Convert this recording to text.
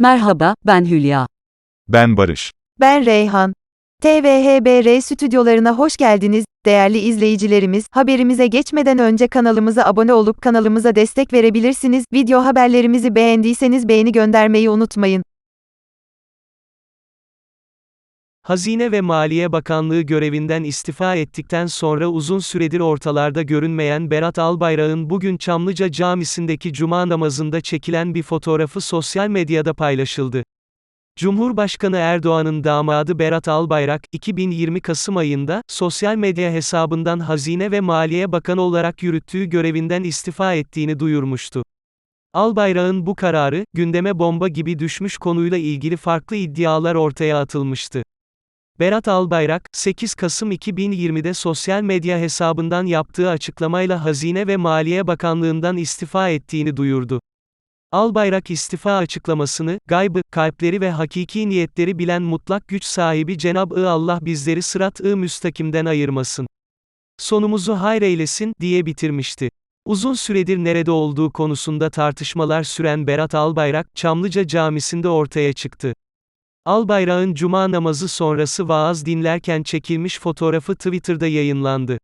Merhaba, ben Hülya. Ben Barış. Ben Reyhan. TVHBR stüdyolarına hoş geldiniz. Değerli izleyicilerimiz, haberimize geçmeden önce kanalımıza abone olup kanalımıza destek verebilirsiniz. Video haberlerimizi beğendiyseniz beğeni göndermeyi unutmayın. Hazine ve Maliye Bakanlığı görevinden istifa ettikten sonra uzun süredir ortalarda görünmeyen Berat Albayrak'ın bugün Çamlıca Camisi'ndeki cuma namazında çekilen bir fotoğrafı sosyal medyada paylaşıldı. Cumhurbaşkanı Erdoğan'ın damadı Berat Albayrak, 2020 Kasım ayında, sosyal medya hesabından Hazine ve Maliye Bakanı olarak yürüttüğü görevinden istifa ettiğini duyurmuştu. Albayrak'ın bu kararı, gündeme bomba gibi düşmüş konuyla ilgili farklı iddialar ortaya atılmıştı. Berat Albayrak, 8 Kasım 2020'de sosyal medya hesabından yaptığı açıklamayla Hazine ve Maliye Bakanlığından istifa ettiğini duyurdu. Albayrak istifa açıklamasını, gaybı, kalpleri ve hakiki niyetleri bilen mutlak güç sahibi Cenab-ı Allah bizleri sırat-ı müstakimden ayırmasın. Sonumuzu hayreylesin, diye bitirmişti. Uzun süredir nerede olduğu konusunda tartışmalar süren Berat Albayrak, Çamlıca Camisi'nde ortaya çıktı. Albayrak'ın cuma namazı sonrası vaaz dinlerken çekilmiş fotoğrafı Twitter'da yayınlandı.